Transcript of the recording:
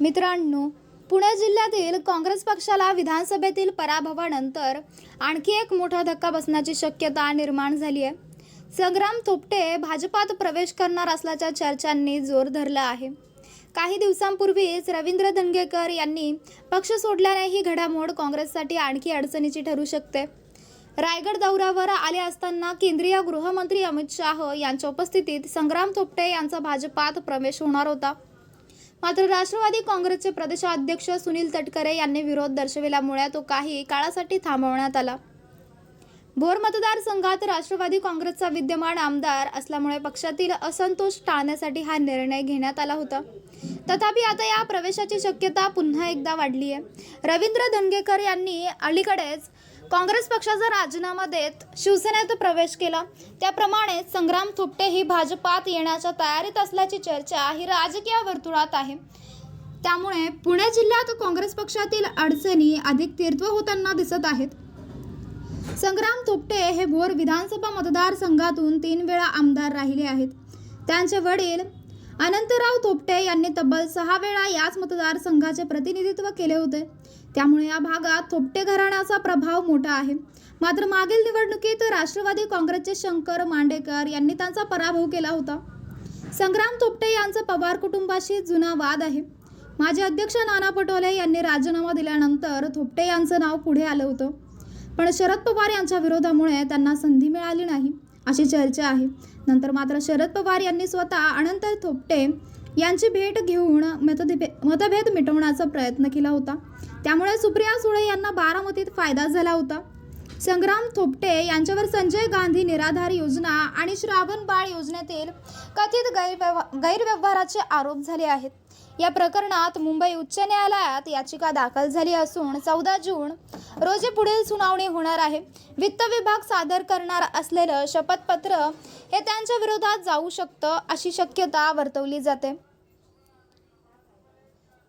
मित्रांनो पुणे जिल्ह्यातील काँग्रेस पक्षाला विधानसभेतील पराभवानंतर आणखी एक मोठा धक्का बसण्याची शक्यता निर्माण झाली आहे. संग्राम थोपटे भाजपात प्रवेश करणार असल्याच्या चर्चांनी जोर धरला आहे. काही दिवसांपूर्वीच रवींद्र धंगेकर यांनी पक्ष सोडल्याने ही घडामोड काँग्रेससाठी आणखी अडचणीची ठरू शकते. रायगड दौऱ्यावर आले असताना केंद्रीय गृहमंत्री अमित शाह यांच्या उपस्थितीत संग्राम थोपटे यांचा भाजपात प्रवेश होणार होता. मात्र राष्ट्रवादी काँग्रेसचे प्रदेशाध्यक्ष सुनील तटकरे यांनी विरोध दर्शविल्यामुळे तो काही काळासाठी थांबवण्यात आला. भोर मतदारसंघात राष्ट्रवादी काँग्रेसचा विद्यमान आमदार असल्यामुळे पक्षातील असंतोष टाळण्यासाठी हा निर्णय घेण्यात आला होता. तथापि आता या प्रवेशाची शक्यता पुन्हा एकदा वाढली आहे रवींद्र धनगेकर यांनी अलीकडेच काँग्रेस पक्षाचा राजीनामा देत शिवसेनेत प्रवेश केला. त्याप्रमाणे संग्राम थोपटे ही भाजपात येण्याच्या तयारीत असल्याची चर्चा ही राजकीय वर्तुळात आहे. त्यामुळे पुणे जिल्ह्यात काँग्रेस पक्षातील अडचणी अधिक तीव्र होताना दिसत आहेत. संग्राम थोपटे हे भोर विधानसभा मतदारसंघातून तीन वेळा आमदार राहिले आहेत. त्यांचे वडील अनंतराव थोपटे यांनी तब्बल सहा वेळा याच मतदारसंघाचे प्रतिनिधित्व केले होते. त्यामुळे या भागात थोपटे घराण्याचा प्रभाव मोठा आहे. मात्र मागील निवडणुकीत राष्ट्रवादी काँग्रेसचे शंकर मांडेकर यांनी त्यांचा पराभव केला होता. संग्राम थोपटे यांचा पवार कुटुंबाशी जुना वाद आहे. माजी अध्यक्ष नाना पटोले यांनी राजीनामा दिल्यानंतर थोपटे यांचं नाव पुढे आलं होतं. पण शरद पवार यांच्या विरोधामुळे त्यांना संधी मिळाली नाही. अशी चर्चा आहे. नंतर मात्र शरद पवार यांनी स्वतः अनंत थोपटे यांची भेट घेऊन मतभे मतभेद मिटवण्याचा प्रयत्न केला होता. त्यामुळे सुप्रिया सुळे यांना बारामतीत फायदा झाला होता. संग्राम थोपटे यांच्यावर संजय गांधी निराधार योजना आणि श्रावण बाळ योजनेतील कथित गैरव्यव गैरव्यवहाराचे आरोप झाले आहेत. या प्रकरणात मुंबई उच्च न्यायालयात याचिका दाखल झाली असून चौदा जून रोजी पुढील सुनावणी होणार आहे. वित्त विभाग सादर करणार असलेलं शपथपत्र हे त्यांच्या विरोधात जाऊ शकतं अशी शक्यता वर्तवली जाते.